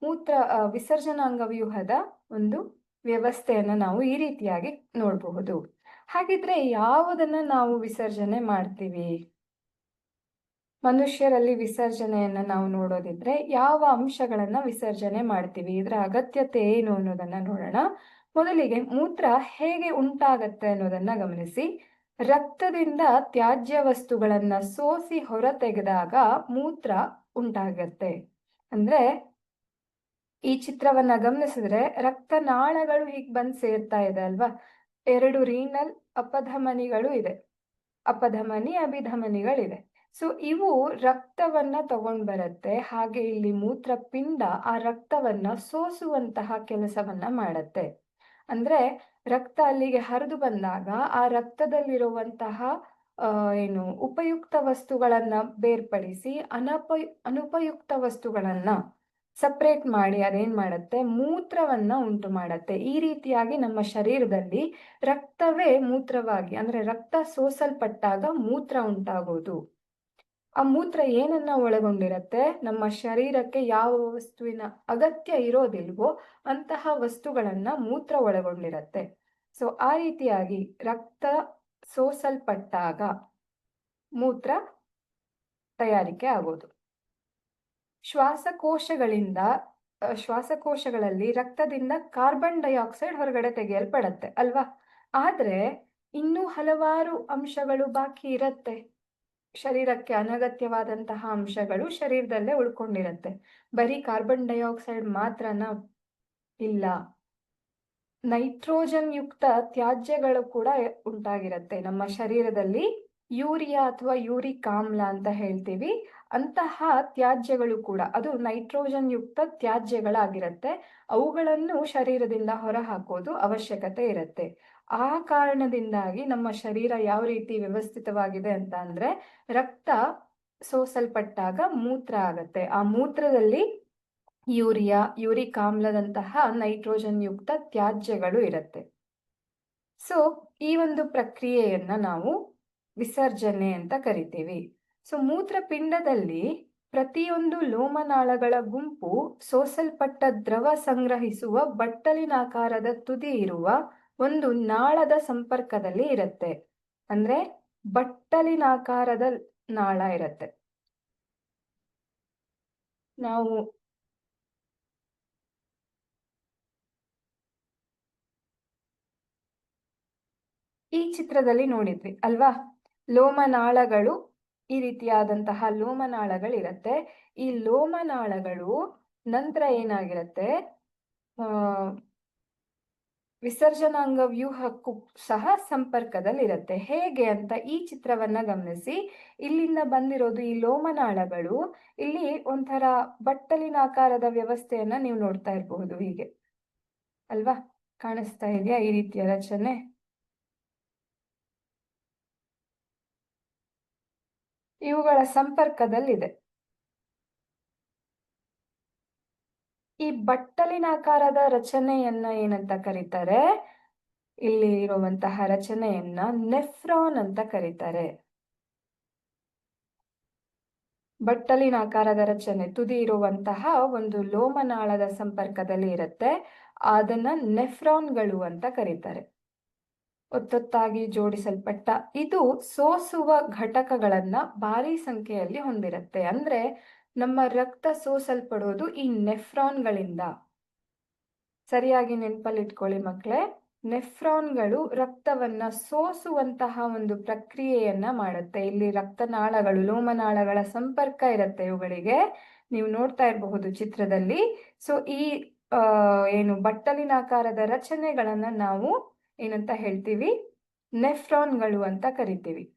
ಮೂತ್ರ ವಿಸರ್ಜನಾಂಗ ವ್ಯೂಹದ ಒಂದು ವ್ಯವಸ್ಥೆಯನ್ನ ನಾವು ಈ ರೀತಿಯಾಗಿ ನೋಡಬಹುದು. ಹಾಗಿದ್ರೆ ಯಾವುದನ್ನ ನಾವು ವಿಸರ್ಜನೆ ಮಾಡ್ತೀವಿ? ಮನುಷ್ಯರಲ್ಲಿ ವಿಸರ್ಜನೆಯನ್ನ ನಾವು ನೋಡೋದಿದ್ರೆ ಯಾವ ಅಂಶಗಳನ್ನ ವಿಸರ್ಜನೆ ಮಾಡ್ತೀವಿ? ಇದರ ಅಗತ್ಯತೆ ಏನು ಅನ್ನೋದನ್ನ ನೋಡೋಣ. ಮೊದಲಿಗೆ ಮೂತ್ರ ಹೇಗೆ ಉಂಟಾಗತ್ತೆ ಅನ್ನೋದನ್ನ ಗಮನಿಸಿ. ರಕ್ತದಿಂದ ತ್ಯಾಜ್ಯ ವಸ್ತುಗಳನ್ನ ಸೋಸಿ ಹೊರತೆಗೆದಾಗ ಮೂತ್ರ ಉಂಟಾಗತ್ತೆ. ಅಂದ್ರೆ ಈ ಚಿತ್ರವನ್ನ ಗಮನಿಸಿದ್ರೆ ರಕ್ತನಾಳಗಳು ಹೀಗ್ ಬಂದ್ ಸೇರ್ತಾ ಇದೆ ಅಲ್ವಾ? ಎರಡು ರೀನಲ್ ಅಪಧಮನಿಗಳು ಇದೆ. ಅಪಧಮನಿ ಅಭಿಧಮನಿಗಳಿದೆ ಸೊ ಇವು ರಕ್ತವನ್ನ ತಗೊಂಡ್ ಬರುತ್ತೆ ಹಾಗೆ ಇಲ್ಲಿ ಮೂತ್ರಪಿಂಡ ಆ ರಕ್ತವನ್ನ ಸೋಸುವಂತಹ ಕೆಲಸವನ್ನ ಮಾಡತ್ತೆ. ಅಂದ್ರೆ ರಕ್ತ ಅಲ್ಲಿಗೆ ಹರಿದು ಬಂದಾಗ ಆ ರಕ್ತದಲ್ಲಿರುವಂತಹ ಏನು ಉಪಯುಕ್ತ ವಸ್ತುಗಳನ್ನ ಬೇರ್ಪಡಿಸಿ ಅನಪಯು, ಅನುಪಯುಕ್ತ ವಸ್ತುಗಳನ್ನ ಸಪ್ರೇಟ್ ಮಾಡಿ ಅದೇನ್ ಮಾಡುತ್ತೆ? ಮೂತ್ರವನ್ನ ಉಂಟು ಮಾಡತ್ತೆ. ಈ ರೀತಿಯಾಗಿ ನಮ್ಮ ಶರೀರದಲ್ಲಿ ರಕ್ತವೇ ಮೂತ್ರವಾಗಿ, ಅಂದ್ರೆ ರಕ್ತ ಸೋಸಲ್ಪಟ್ಟಾಗ ಮೂತ್ರ ಉಂಟಾಗೋದು. ಆ ಮೂತ್ರ ಏನನ್ನ ಒಳಗೊಂಡಿರತ್ತೆ? ನಮ್ಮ ಶರೀರಕ್ಕೆ ಯಾವ ವಸ್ತುವಿನ ಅಗತ್ಯ ಇರೋದಿಲ್ವೋ ಅಂತಹ ವಸ್ತುಗಳನ್ನ ಮೂತ್ರ ಒಳಗೊಂಡಿರತ್ತೆ. ಸೊ ಆ ರೀತಿಯಾಗಿ ರಕ್ತ ಸೋಸಲ್ಪಟ್ಟಾಗ ಮೂತ್ರ ತಯಾರಿಕೆ ಆಗೋದು. ಶ್ವಾಸಕೋಶಗಳಿಂದ ಶ್ವಾಸಕೋಶಗಳಲ್ಲಿ ರಕ್ತದಿಂದ ಕಾರ್ಬನ್ ಡೈಆಕ್ಸೈಡ್ ಹೊರಗಡೆ ತೆಗೆಯಲ್ಪಡತ್ತೆ, ಅಲ್ವಾ? ಆದ್ರೆ ಇನ್ನೂ ಹಲವಾರು ಅಂಶಗಳು ಬಾಕಿ ಇರತ್ತೆ. ಶರೀರಕ್ಕೆ ಅನಗತ್ಯವಾದಂತಹ ಅಂಶಗಳು ಶರೀರದಲ್ಲೇ ಉಳ್ಕೊಂಡಿರತ್ತೆ. ಬರೀ ಕಾರ್ಬನ್ ಡೈಆಕ್ಸೈಡ್ ಮಾತ್ರನ ಇಲ್ಲ. ನೈಟ್ರೋಜನ್ ಯುಕ್ತ ತ್ಯಾಜ್ಯಗಳು ಕೂಡ ಉಂಟಾಗಿರತ್ತೆ. ನಮ್ಮ ಶರೀರದಲ್ಲಿ ಯೂರಿಯಾ ಅಥವಾ ಯೂರಿಕ್ ಆಮ್ಲ ಅಂತ ಹೇಳ್ತೀವಿ. ಅಂತಹ ತ್ಯಾಜ್ಯಗಳು ಕೂಡ, ಅದು ನೈಟ್ರೋಜನ್ ಯುಕ್ತ ತ್ಯಾಜ್ಯಗಳಾಗಿರತ್ತೆ. ಅವುಗಳನ್ನು ಶರೀರದಿಂದ ಹೊರಹಾಕೋದು ಅವಶ್ಯಕತೆ ಇರುತ್ತೆ. ಆ ಕಾರಣದಿಂದಾಗಿ ನಮ್ಮ ಶರೀರ ಯಾವ ರೀತಿ ವ್ಯವಸ್ಥಿತವಾಗಿದೆ ಅಂತ ಅಂದ್ರೆ ರಕ್ತ ಸೋಸಲ್ಪಟ್ಟಾಗ ಮೂತ್ರ ಆಗತ್ತೆ. ಆ ಮೂತ್ರದಲ್ಲಿ ಯೂರಿಯಾ ಯೂರಿಕ್ ಆಮ್ಲದಂತಹ ನೈಟ್ರೋಜನ್ ಯುಕ್ತ ತ್ಯಾಜ್ಯಗಳು ಇರುತ್ತೆ. ಸೊ ಈ ಒಂದು ಪ್ರಕ್ರಿಯೆಯನ್ನ ನಾವು ವಿಸರ್ಜನೆ ಅಂತ ಕರಿತೀವಿ. ಸೊ ಮೂತ್ರಪಿಂಡದಲ್ಲಿ ಪ್ರತಿಯೊಂದು ಲೋಮನಾಳಗಳ ಗುಂಪು ಸೋಸಲ್ಪಟ್ಟ ದ್ರವ ಸಂಗ್ರಹಿಸುವ ಬಟ್ಟಲಿನಾಕಾರದ ತುದಿ ಇರುವ ಒಂದು ನಾಳದ ಸಂಪರ್ಕದಲ್ಲಿ ಇರುತ್ತೆ. ಅಂದ್ರೆ ಬಟ್ಟಲಿನಾಕಾರದ ನಾಳ ಇರುತ್ತೆ. ನಾವು ಈ ಚಿತ್ರದಲ್ಲಿ ನೋಡಿದ್ವಿ ಅಲ್ವಾ? ಲೋಮನಾಳಗಳು ಈ ರೀತಿಯಾದಂತಹ ಲೋಮನಾಳಗಳಿರತ್ತೆ. ಈ ಲೋಮನಾಳಗಳು ನಂತರ ಏನಾಗಿರತ್ತೆ? ಆ ವಿಸರ್ಜನಾಂಗ ವ್ಯೂಹಕ್ಕೂ ಸಹ ಸಂಪರ್ಕದಲ್ಲಿರುತ್ತೆ. ಹೇಗೆ ಅಂತ ಈ ಚಿತ್ರವನ್ನ ಗಮನಿಸಿ. ಇಲ್ಲಿಂದ ಬಂದಿರೋದು ಈ ಲೋಮನಾಳಗಳು. ಇಲ್ಲಿ ಒಂಥರ ಬಟ್ಟಲಿನಾಕಾರದ ವ್ಯವಸ್ಥೆಯನ್ನ ನೀವು ನೋಡ್ತಾ ಇರಬಹುದು ಹೀಗೆ. ಅಲ್ವಾ? ಕಾಣಿಸ್ತಾ ಇದೆಯಾ ಈ ರೀತಿಯ ರಚನೆ? ಇವುಗಳ ಸಂಪರ್ಕದಲ್ಲಿದೆ. ಈ ಬಟ್ಟಲಿನಾಕಾರದ ರಚನೆಯನ್ನ ಏನಂತ ಕರೀತಾರೆ? ಇಲ್ಲಿ ಇರುವಂತಹ ರಚನೆಯನ್ನ ನೆಫ್ರಾನ್ ಅಂತ ಕರೀತಾರೆ. ಬಟ್ಟಲಿನಾಕಾರದ ರಚನೆ, ತುದಿ ಇರುವಂತಹ ಒಂದು ಲೋಮನಾಳದ ಸಂಪರ್ಕದಲ್ಲಿ ಇರುತ್ತೆ. ಅದನ್ನ ನೆಫ್ರಾನ್ಗಳು ಅಂತ ಕರೀತಾರೆ. ಒತ್ತೊತ್ತಾಗಿ ಜೋಡಿಸಲ್ಪಟ್ಟ ಇದು ಸೋಸುವ ಘಟಕಗಳನ್ನ ಭಾರಿ ಸಂಖ್ಯೆಯಲ್ಲಿ ಹೊಂದಿರುತ್ತೆ. ಅಂದ್ರೆ ನಮ್ಮ ರಕ್ತ ಸೋಸಲ್ಪಡೋದು ಈ ನೆಫ್ರಾನ್ಗಳಿಂದ. ಸರಿಯಾಗಿ ನೆನಪಲ್ಲಿಟ್ಕೊಳ್ಳಿ ಮಕ್ಕಳೇ ನೆಫ್ರಾನ್ಗಳು ರಕ್ತವನ್ನ ಸೋಸುವಂತಹ ಒಂದು ಪ್ರಕ್ರಿಯೆಯನ್ನ ಮಾಡುತ್ತೆ. ಇಲ್ಲಿ ರಕ್ತನಾಳಗಳು, ಲೋಮನಾಳಗಳ ಸಂಪರ್ಕ ಇರುತ್ತೆ ಇವುಗಳಿಗೆ. ನೀವು ನೋಡ್ತಾ ಇರಬಹುದು ಚಿತ್ರದಲ್ಲಿ. ಸೊ ಈ ಏನು ಬಟ್ಟಲಿನಾಕಾರದ ರಚನೆಗಳನ್ನ ನಾವು ಏನಂತ ಹೇಳ್ತೀವಿ? ನೆಫ್ರಾನ್ಗಳು ಅಂತ ಕರಿತೀವಿ.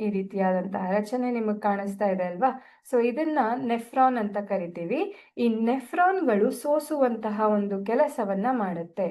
ಈ ರೀತಿಯಾದಂತಹ ರಚನೆ ನಿಮಗೆ ಕಾಣಿಸ್ತಾ ಇದೆ ಅಲ್ವಾ? ಸೊ ಇದನ್ನ ನೆಫ್ರಾನ್ ಅಂತ ಕರಿತೀವಿ. ಈ ನೆಫ್ರಾನ್ಗಳು ಸೋಸುವಂತಹ ಒಂದು ಕೆಲಸವನ್ನ ಮಾಡುತ್ತೆ.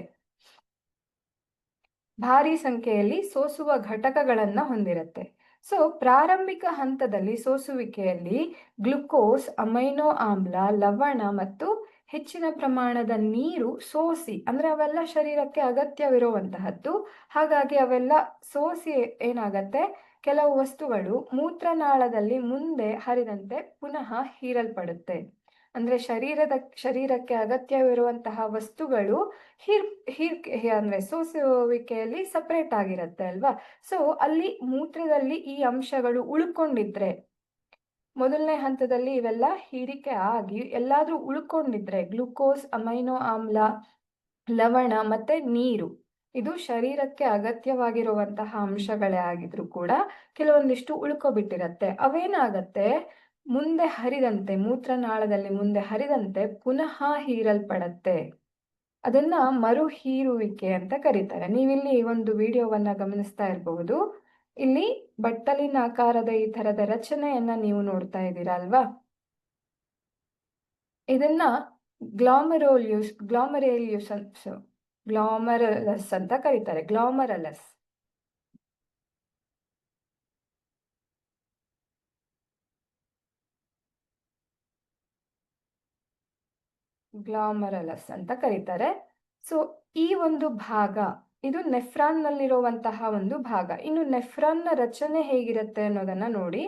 ಭಾರಿ ಸಂಖ್ಯೆಯಲ್ಲಿ ಸೋಸುವ ಘಟಕಗಳನ್ನ ಹೊಂದಿರುತ್ತೆ. ಸೊ ಪ್ರಾರಂಭಿಕ ಹಂತದಲ್ಲಿ ಸೋಸುವಿಕೆಯಲ್ಲಿ ಗ್ಲುಕೋಸ್, ಅಮೈನೋ ಆಮ್ಲ, ಲವಣ ಮತ್ತು ಹೆಚ್ಚಿನ ಪ್ರಮಾಣದ ನೀರು ಸೋಸಿ, ಅಂದ್ರೆ ಅವೆಲ್ಲ ಶರೀರಕ್ಕೆ ಅಗತ್ಯವಿರುವಂತಹದ್ದು. ಹಾಗಾಗಿ ಅವೆಲ್ಲ ಸೋಸಿ ಏನಾಗತ್ತೆ? ಕೆಲವು ವಸ್ತುಗಳು ಮೂತ್ರನಾಳದಲ್ಲಿ ಮುಂದೆ ಹರಿದಂತೆ ಪುನಃ ಹೀರಲ್ಪಡುತ್ತೆ. ಅಂದ್ರೆ ಶರೀರದ, ಶರೀರಕ್ಕೆ ಅಗತ್ಯವಿರುವಂತಹ ವಸ್ತುಗಳು ಹೀರ್ ಹೀರ್, ಅಂದ್ರೆ ಸೋಸುವಿಕೆಯಲ್ಲಿ ಸಪರೇಟ್ ಆಗಿರುತ್ತೆ ಅಲ್ವಾ? ಸೊ ಅಲ್ಲಿ ಮೂತ್ರದಲ್ಲಿ ಈ ಅಂಶಗಳು ಉಳ್ಕೊಂಡಿದ್ರೆ, ಮೊದಲನೇ ಹಂತದಲ್ಲಿ ಇವೆಲ್ಲ ಹೀರಿಕೆ ಆಗಿ ಎಲ್ಲಾದ್ರೂ ಉಳ್ಕೊಂಡಿದ್ರೆ, ಗ್ಲುಕೋಸ್, ಅಮೈನೋ ಆಮ್ಲ, ಲವಣ ಮತ್ತೆ ನೀರು. ಇದು ಶರೀರಕ್ಕೆ ಅಗತ್ಯವಾಗಿರುವಂತಹ ಅಂಶಗಳೇ ಆಗಿದ್ರು ಕೂಡ ಕೆಲವೊಂದಿಷ್ಟು ಉಳ್ಕೊಬಿಟ್ಟಿರತ್ತೆ. ಅವೇನಾಗತ್ತೆ? ಮುಂದೆ ಹರಿದಂತೆ, ಮೂತ್ರನಾಳದಲ್ಲಿ ಮುಂದೆ ಹರಿದಂತೆ ಪುನಃ ಹೀರಲ್ಪಡತ್ತೆ. ಅದನ್ನ ಮರು ಹೀರುವಿಕೆ ಅಂತ ಕರೀತಾರೆ. ನೀವಿಲ್ಲಿ ಒಂದು ವಿಡಿಯೋವನ್ನ ಗಮನಿಸ್ತಾ ಇರಬಹುದು ಇಲ್ಲಿ ಬಟ್ಟಲಿನ ಆಕಾರದ ಈ ತರದ ರಚನೆಯನ್ನ ನೀವು ನೋಡ್ತಾ ಇದ್ದೀರಾ ಅಲ್ವಾ? ಇದನ್ನ ಗ್ಲಾಮರೋಲ್ಯೂಸ್ ಗ್ಲಾಮರೇಲ್ಯೂಸ್ ಗ್ಲಾಮರಲಸ್ ಅಂತ ಕರೀತಾರೆ ಗ್ಲಾಮರಲಸ್ ಗ್ಲಾಮರಲಸ್ ಅಂತ ಕರೀತಾರೆ. ಸೊ ಈ ಒಂದು ಭಾಗ, ಇದು ನೆಫ್ರಾನ್ ನಲ್ಲಿರುವಂತಹ ಒಂದು ಭಾಗ. ಇನ್ನು ನೆಫ್ರಾನ್ನ ರಚನೆ ಹೇಗಿರುತ್ತೆ ಅನ್ನೋದನ್ನ ನೋಡಿ.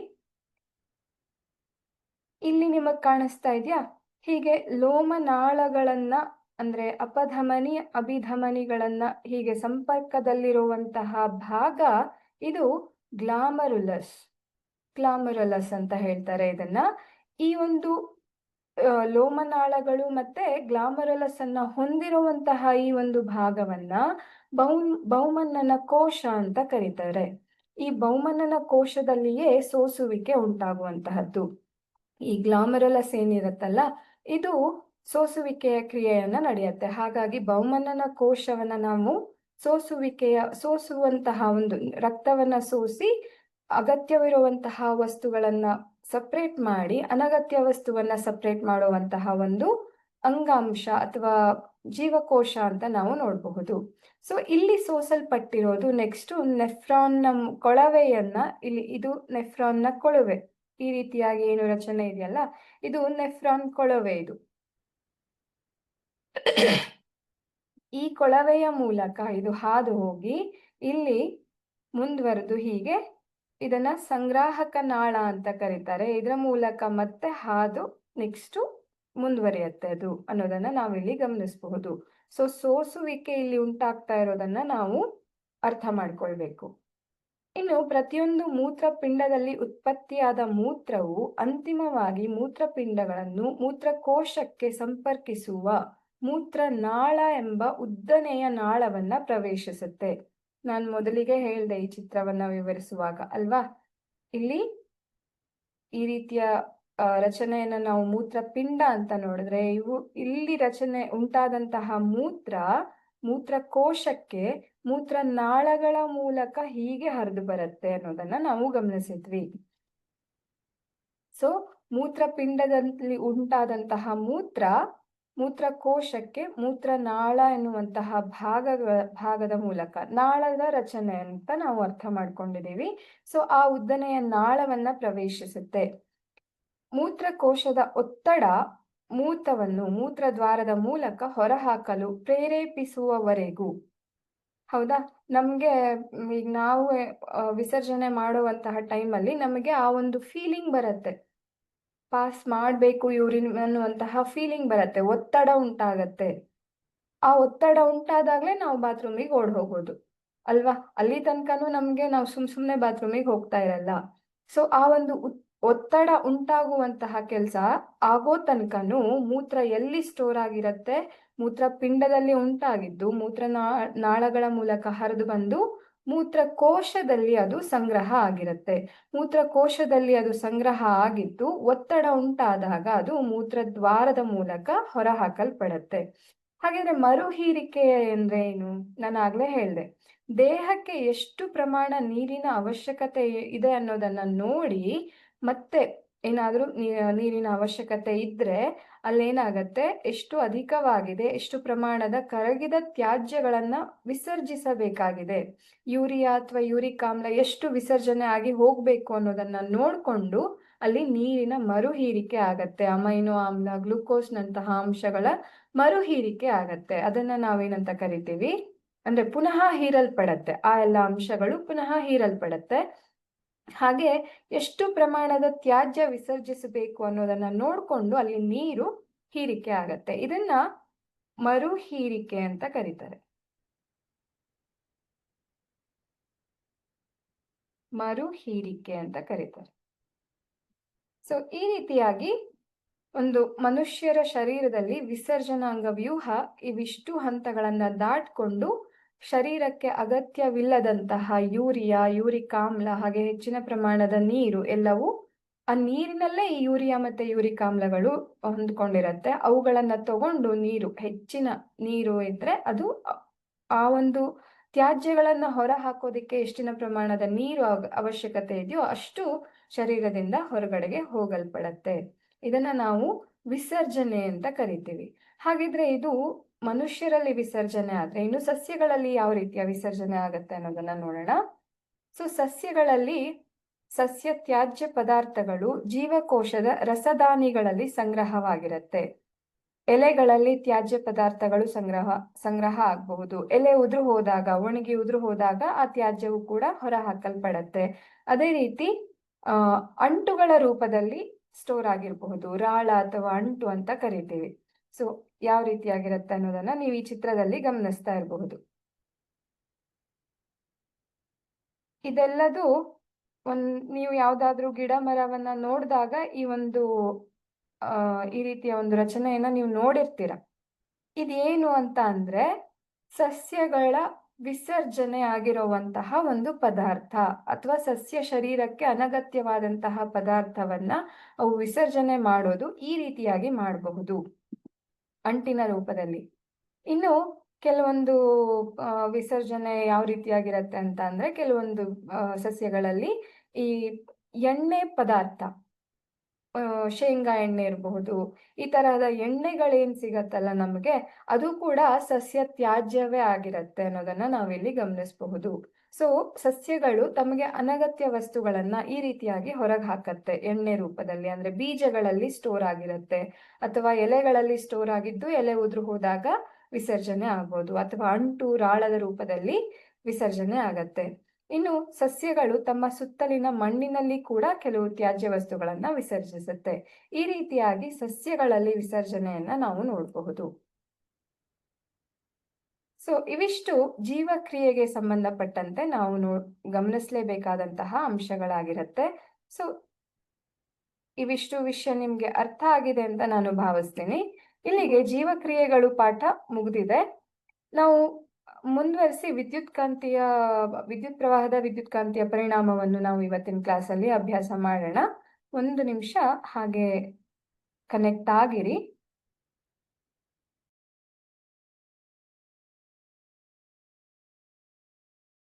ಇಲ್ಲಿ ನಿಮಗ್ ಕಾಣಿಸ್ತಾ ಇದೆಯಾ? ಹೀಗೆ ಲೋಮನಾಳಗಳನ್ನ ಅಂದ್ರೆ ಅಪಧಮನಿ, ಅಭಿಧಮನಿಗಳನ್ನ ಹೀಗೆ ಸಂಪರ್ಕದಲ್ಲಿರುವಂತಹ ಭಾಗ ಇದು ಗ್ಲಾಮರುಲಸ್ ಗ್ಲಾಮರುಲಸ್ ಅಂತ ಹೇಳ್ತಾರೆ ಇದನ್ನ. ಈ ಒಂದು ಲೋಮನಾಳಗಳು ಮತ್ತೆ ಗ್ಲಾಮರಲಸ್ ಅನ್ನ ಹೊಂದಿರುವಂತಹ ಈ ಒಂದು ಭಾಗವನ್ನ ಬೌ ಬೌಮನ್ನನ ಕೋಶ ಅಂತ ಕರೀತಾರೆ. ಈ ಬೌಮನ್ನನ ಕೋಶದಲ್ಲಿಯೇ ಸೋಸುವಿಕೆ ಉಂಟಾಗುವಂತಹದ್ದು. ಈ ಗ್ಲಾಮರಲಸ್ ಏನಿರುತ್ತಲ್ಲ, ಇದು ಸೋಸುವಿಕೆಯ ಕ್ರಿಯೆಯನ್ನ ನಡೆಯುತ್ತೆ. ಹಾಗಾಗಿ ಬಹುಮನನ ಕೋಶವನ್ನ ನಾವು ಸೋಸುವಿಕೆಯ, ಸೋಸುವಂತಹ ಒಂದು ರಕ್ತವನ್ನ ಸೋಸಿ ಅಗತ್ಯವಿರುವಂತಹ ವಸ್ತುಗಳನ್ನ ಸಪ್ರೇಟ್ ಮಾಡಿ, ಅನಗತ್ಯ ವಸ್ತುವನ್ನ ಸಪ್ರೇಟ್ ಮಾಡುವಂತಹ ಒಂದು ಅಂಗಾಂಶ ಅಥವಾ ಜೀವಕೋಶ ಅಂತ ನಾವು ನೋಡಬಹುದು. ಸೊ ಇಲ್ಲಿ ಸೋಸಲ್ಪಟ್ಟಿರೋದು ನೆಕ್ಸ್ಟ್ ನೆಫ್ರಾನ್ನ ಕೊಳವೆಯನ್ನ, ಇಲ್ಲಿ ಇದು ನೆಫ್ರಾನ್ನ ಕೊಳವೆ. ಈ ರೀತಿಯಾಗಿ ಏನು ರಚನೆ ಇದೆಯಲ್ಲ? ಇದು ನೆಫ್ರಾನ್ ಕೊಳವೆ ಇದು. ಈ ಕೊಳವೆಯ ಮೂಲಕ ಇದು ಹಾದು ಹೋಗಿ ಇಲ್ಲಿ ಮುಂದುವರೆದು ಹೀಗೆ ಇದನ್ನ ಸಂಗ್ರಾಹಕ ನಾಳ ಅಂತ ಕರೀತಾರೆ. ಇದರ ಮೂಲಕ ಮತ್ತೆ ಹಾದು ನೆಕ್ಸ್ಟ್ ಮುಂದುವರಿಯುತ್ತೆ ಅದು ಅನ್ನೋದನ್ನ ನಾವಿಲ್ಲಿ ಗಮನಿಸಬಹುದು. ಸೊ ಸೋಸುವಿಕೆ ಇಲ್ಲಿ ಉಂಟಾಗ್ತಾ ಇರೋದನ್ನ ನಾವು ಅರ್ಥ ಮಾಡ್ಕೊಳ್ಬೇಕು. ಇನ್ನು ಪ್ರತಿಯೊಂದು ಮೂತ್ರಪಿಂಡದಲ್ಲಿ ಉತ್ಪತ್ತಿಯಾದ ಮೂತ್ರವು ಅಂತಿಮವಾಗಿ ಮೂತ್ರಪಿಂಡಗಳನ್ನು ಮೂತ್ರಕೋಶಕ್ಕೆ ಸಂಪರ್ಕಿಸುವ ಮೂತ್ರನಾಳ ಎಂಬ ಉದ್ದನೆಯ ನಾಳವನ್ನ ಪ್ರವೇಶಿಸುತ್ತೆ. ನಾನು ಮೊದಲಿಗೆ ಹೇಳ್ದೆ ಈ ಚಿತ್ರವನ್ನ ವಿವರಿಸುವಾಗ, ಅಲ್ವಾ? ಇಲ್ಲಿ ಈ ರೀತಿಯ ರಚನೆಯನ್ನ ನಾವು ಮೂತ್ರಪಿಂಡ ಅಂತ ನೋಡಿದ್ರೆ, ಇವು ಇಲ್ಲಿ ರಚನೆ ಉಂಟಾದಂತಹ ಮೂತ್ರ, ಮೂತ್ರಕೋಶಕ್ಕೆ ಮೂತ್ರನಾಳಗಳ ಮೂಲಕ ಹೀಗೆ ಹರಿದು ಬರುತ್ತೆ ಅನ್ನೋದನ್ನ ನಾವು ಗಮನಿಸಿದ್ವಿ. ಸೊ ಮೂತ್ರಪಿಂಡದಲ್ಲಿ ಉಂಟಾದಂತಹ ಮೂತ್ರ ಮೂತ್ರಕೋಶಕ್ಕೆ ಮೂತ್ರನಾಳ ಎನ್ನುವಂತಹ ಭಾಗಗಳ, ಭಾಗದ ಮೂಲಕ ನಾಳದ ರಚನೆ ಅಂತ ನಾವು ಅರ್ಥ ಮಾಡ್ಕೊಂಡಿದ್ದೀವಿ. ಸೊ ಆ ಉದ್ದನೆಯ ನಾಳವನ್ನ ಪ್ರವೇಶಿಸುತ್ತೆ. ಮೂತ್ರಕೋಶದ ಒತ್ತಡ ಮೂತ್ರವನ್ನು ಮೂತ್ರದ್ವಾರದ ಮೂಲಕ ಹೊರಹಾಕಲು ಪ್ರೇರೇಪಿಸುವವರೆಗೂ. ಹೌದಾ? ನಮ್ಗೆ ಈಗ ನಾವು ವಿಸರ್ಜನೆ ಮಾಡುವಂತಹ ಟೈಮಲ್ಲಿ ನಮಗೆ ಆ ಒಂದು ಫೀಲಿಂಗ್ ಬರುತ್ತೆ. ಪಾಸ್ ಮಾಡಬೇಕು ಯೂರಿನ್ ಅನ್ನುವಂತಹ ಫೀಲಿಂಗ್ ಬರುತ್ತೆ, ಒತ್ತಡ ಉಂಟಾಗತ್ತೆ. ಆ ಒತ್ತಡ ಉಂಟಾದಾಗಲೇ ನಾವು ಬಾತ್ರೂಮಿಗೆ ಓಡ್ ಹೋಗೋದು. ಅಲ್ವಾ? ಅಲ್ಲಿ ತನಕನೂ ನಮ್ಗೆ ನಾವು ಸುಮ್ ಸುಮ್ನೆ ಬಾತ್ರೂಮಿಗೆ ಹೋಗ್ತಾ ಇರಲ್ಲ. ಸೊ ಆ ಒಂದು ಒತ್ತಡ ಉಂಟಾಗುವಂತಹ ಕೆಲಸ ಆಗೋ ತನಕನೂ ಮೂತ್ರ ಎಲ್ಲಿ ಸ್ಟೋರ್ ಆಗಿರತ್ತೆ? ಮೂತ್ರ ಪಿಂಡದಲ್ಲಿ ಉಂಟಾಗಿದ್ದು, ಮೂತ್ರ ನಾಳಗಳ ಮೂಲಕ ಹರಿದು ಬಂದು ಮೂತ್ರಕೋಶದಲ್ಲಿ ಅದು ಸಂಗ್ರಹ ಆಗಿರುತ್ತೆ. ಮೂತ್ರಕೋಶದಲ್ಲಿ ಅದು ಸಂಗ್ರಹ ಆಗಿದ್ದು, ಒತ್ತಡ ಉಂಟಾದಾಗ ಅದು ಮೂತ್ರದ್ವಾರದ ಮೂಲಕ ಹೊರಹಾಕಲ್ಪಡತ್ತೆ. ಹಾಗಾದ್ರೆ ಮರುಹೀರಿಕೆ ಅಂದ್ರೆ ಏನು? ನಾನು ಆಗ್ಲೇ ಹೇಳ್ದೆ. ದೇಹಕ್ಕೆ ಎಷ್ಟು ಪ್ರಮಾಣ ನೀರಿನ ಅವಶ್ಯಕತೆ ಇದೆ ಅನ್ನೋದನ್ನ ನೋಡಿ ಮತ್ತೆ ಏನಾದ್ರೂ ನೀರಿನ ಅವಶ್ಯಕತೆ ಇದ್ರೆ ಅಲ್ಲೇನಾಗತ್ತೆ? ಎಷ್ಟು ಅಧಿಕವಾಗಿದೆ? ಎಷ್ಟು ಪ್ರಮಾಣದ ಕರಗಿದ ತ್ಯಾಜ್ಯಗಳನ್ನ ವಿಸರ್ಜಿಸಬೇಕಾಗಿದೆ? ಯೂರಿಯಾ ಅಥವಾ ಯೂರಿಕ್ ಆಮ್ಲ ಎಷ್ಟು ವಿಸರ್ಜನೆ ಆಗಿ ಹೋಗ್ಬೇಕು ಅನ್ನೋದನ್ನ ನೋಡ್ಕೊಂಡು ಅಲ್ಲಿ ನೀರಿನ ಮರುಹೀರಿಕೆ ಆಗತ್ತೆ. ಅಮೈನೋ ಆಮ್ಲ ಗ್ಲುಕೋಸ್ ನಂತಹ ಅಂಶಗಳ ಮರುಹೀರಿಕೆ ಆಗತ್ತೆ. ಅದನ್ನ ನಾವೇನಂತ ಕರಿತೀವಿ? ಅಂದ್ರೆ ಪುನಃ ಹೀರಲ್ಪಡತ್ತೆ. ಆ ಎಲ್ಲ ಅಂಶಗಳು ಪುನಃ ಹೀರಲ್ಪಡತ್ತೆ. ಹಾಗೆ ಎಷ್ಟು ಪ್ರಮಾಣದ ತ್ಯಾಜ್ಯ ವಿಸರ್ಜಿಸಬೇಕು ಅನ್ನೋದನ್ನ ನೋಡ್ಕೊಂಡು ಅಲ್ಲಿ ನೀರು ಹೀರಿಕೆ ಆಗತ್ತೆ. ಇದನ್ನ ಮರು ಹೀರಿಕೆ ಅಂತ ಕರೀತಾರೆ. ಮರು ಹೀರಿಕೆ ಅಂತ ಕರೀತಾರೆ. ಸೊ ಈ ರೀತಿಯಾಗಿ ಒಂದು ಮನುಷ್ಯರ ಶರೀರದಲ್ಲಿ ವಿಸರ್ಜನಾಂಗ ವ್ಯೂಹ ಇವಿಷ್ಟು ಹಂತಗಳನ್ನ ದಾಟ್ಕೊಂಡು ಶರೀರಕ್ಕೆ ಅಗತ್ಯವಿಲ್ಲದಂತಹ ಯೂರಿಯಾ ಯೂರಿಕ್ ಆಮ್ಲ ಹಾಗೆ ಹೆಚ್ಚಿನ ಪ್ರಮಾಣದ ನೀರು ಎಲ್ಲವೂ ಆ ನೀರಿನಲ್ಲೇ ಈ ಯೂರಿಯಾ ಮತ್ತೆ ಯೂರಿಕ್ ಆಮ್ಲಗಳು ಹೊಂದ್ಕೊಂಡಿರತ್ತೆ. ಅವುಗಳನ್ನ ತಗೊಂಡು ನೀರು, ಹೆಚ್ಚಿನ ನೀರು ಇದ್ರೆ ಅದು ಆ ಒಂದು ತ್ಯಾಜ್ಯಗಳನ್ನ ಹೊರ ಹಾಕೋದಿಕ್ಕೆ ಎಷ್ಟಿನ ಪ್ರಮಾಣದ ನೀರು ಅವ- ಅವಶ್ಯಕತೆ ಇದೆಯೋ ಅಷ್ಟು ಶರೀರದಿಂದ ಹೊರಗಡೆಗೆ ಹೋಗಲ್ಪಡತ್ತೆ. ಇದನ್ನ ನಾವು ವಿಸರ್ಜನೆ ಅಂತ ಕರಿತೀವಿ. ಹಾಗಿದ್ರೆ ಇದು ಮನುಷ್ಯರಲ್ಲಿ ವಿಸರ್ಜನೆ ಆದ್ರೆ ಇನ್ನು ಸಸ್ಯಗಳಲ್ಲಿ ಯಾವ ರೀತಿಯ ವಿಸರ್ಜನೆ ಆಗತ್ತೆ ಅನ್ನೋದನ್ನ ನೋಡೋಣ. ಸೊ ಸಸ್ಯಗಳಲ್ಲಿ ಸಸ್ಯ ತ್ಯಾಜ್ಯ ಪದಾರ್ಥಗಳು ಜೀವಕೋಶದ ರಸದಾನಿಗಳಲ್ಲಿ ಸಂಗ್ರಹವಾಗಿರುತ್ತೆ. ಎಲೆಗಳಲ್ಲಿ ತ್ಯಾಜ್ಯ ಪದಾರ್ಥಗಳು ಸಂಗ್ರಹ ಸಂಗ್ರಹ ಆಗಬಹುದು. ಎಲೆ ಉದುರು ಹೋದಾಗ, ಒಣಗಿ ಉದುರು ಹೋದಾಗ ಆ ತ್ಯಾಜ್ಯವು ಕೂಡ ಹೊರ ಹಾಕಲ್ಪಡತ್ತೆ ಅದೇ ರೀತಿ, ಆ, ಅಂಟುಗಳ ರೂಪದಲ್ಲಿ ಸ್ಟೋರ್ ಆಗಿರಬಹುದು. ರಾಳ ಅಥವಾ ಅಂಟು ಅಂತ ಕರಿತೀವಿ. ಸೊ ಯಾವ ರೀತಿಯಾಗಿರುತ್ತೆ ಅನ್ನೋದನ್ನ ನೀವು ಈ ಚಿತ್ರದಲ್ಲಿ ಗಮನಿಸ್ತಾ ಇರಬಹುದು. ಇದೆಲ್ಲದು ಒಂದ್, ನೀವು ಯಾವ್ದಾದ್ರು ಗಿಡ ಮರವನ್ನ ನೋಡಿದಾಗ ಈ ಒಂದು ಈ ರೀತಿಯ ಒಂದು ರಚನೆಯನ್ನ ನೀವು ನೋಡಿರ್ತೀರ. ಇದೇನು ಅಂತ ಅಂದ್ರೆ ಸಸ್ಯಗಳ ವಿಸರ್ಜನೆ ಆಗಿರುವಂತಹ ಒಂದು ಪದಾರ್ಥ ಅಥವಾ ಸಸ್ಯ ಶರೀರಕ್ಕೆ ಅನಗತ್ಯವಾದಂತಹ ಪದಾರ್ಥವನ್ನ ಅವು ವಿಸರ್ಜನೆ ಮಾಡೋದು ಈ ರೀತಿಯಾಗಿ ಮಾಡಬಹುದು. ಅಂಟಿನ ರೂಪದಲ್ಲಿ. ಇನ್ನು ಕೆಲವೊಂದು ವಿಸರ್ಜನೆ ಯಾವ ರೀತಿಯಾಗಿರತ್ತೆ ಅಂತ ಅಂದ್ರೆ ಕೆಲವೊಂದು ಸಸ್ಯಗಳಲ್ಲಿ ಈ ಎಣ್ಣೆ ಪದಾರ್ಥ ಶೇಂಗಾ ಎಣ್ಣೆ ಇರಬಹುದು, ಈ ತರಹದ ಎಣ್ಣೆಗಳೇನ್ ಸಿಗತ್ತಲ್ಲ ನಮಗೆ, ಅದು ಕೂಡ ಸಸ್ಯ ತ್ಯಾಜ್ಯವೇ ಆಗಿರತ್ತೆ ಅನ್ನೋದನ್ನ ನಾವಿಲ್ಲಿ ಗಮನಿಸಬಹುದು. ಸೊ ಸಸ್ಯಗಳು ತಮಗೆ ಅನಗತ್ಯ ವಸ್ತುಗಳನ್ನ ಈ ರೀತಿಯಾಗಿ ಹೊರಗೆ ಹಾಕತ್ತೆ ಎಣ್ಣೆ ರೂಪದಲ್ಲಿ, ಅಂದ್ರೆ ಬೀಜಗಳಲ್ಲಿ ಸ್ಟೋರ್ ಆಗಿರುತ್ತೆ. ಅಥವಾ ಎಲೆಗಳಲ್ಲಿ ಸ್ಟೋರ್ ಆಗಿದ್ದು ಎಲೆ ಉದುರು ಹೋದಾಗ ವಿಸರ್ಜನೆ ಆಗ್ಬೋದು. ಅಥವಾ ಅಂಟು, ರಾಳದ ರೂಪದಲ್ಲಿ ವಿಸರ್ಜನೆ ಆಗತ್ತೆ. ಇನ್ನು ಸಸ್ಯಗಳು ತಮ್ಮ ಸುತ್ತಲಿನ ಮಣ್ಣಿನಲ್ಲಿ ಕೂಡ ಕೆಲವು ತ್ಯಾಜ್ಯ ವಸ್ತುಗಳನ್ನ ವಿಸರ್ಜಿಸುತ್ತೆ. ಈ ರೀತಿಯಾಗಿ ಸಸ್ಯಗಳಲ್ಲಿ ವಿಸರ್ಜನೆಯನ್ನ ನಾವು ನೋಡಬಹುದು. ಸೊ ಇವಿಷ್ಟು ಜೀವಕ್ರಿಯೆಗೆ ಸಂಬಂಧಪಟ್ಟಂತೆ ನಾವು ನೋ, ಗಮನಿಸಲೇಬೇಕಾದಂತಹ ಅಂಶಗಳಾಗಿರುತ್ತೆ. ಸೊ ಇವಿಷ್ಟು ವಿಷಯ ನಿಮ್ಗೆ ಅರ್ಥ ಆಗಿದೆ ಅಂತ ನಾನು ಭಾವಿಸ್ತೀನಿ. ಇಲ್ಲಿಗೆ ಜೀವಕ್ರಿಯೆಗಳು ಪಾಠ ಮುಗಿದಿದೆ. ನಾವು ಮುಂದುವರಿಸಿ ವಿದ್ಯುತ್ ಕಾಂತಿಯ, ವಿದ್ಯುತ್ ಪ್ರವಾಹದ ವಿದ್ಯುತ್ ಕಾಂತಿಯ ಪರಿಣಾಮವನ್ನು ನಾವು ಇವತ್ತಿನ ಕ್ಲಾಸಲ್ಲಿ ಅಭ್ಯಾಸ ಮಾಡೋಣ. ಒಂದು ನಿಮಿಷ ಹಾಗೆ ಕನೆಕ್ಟ್ ಆಗಿರಿ.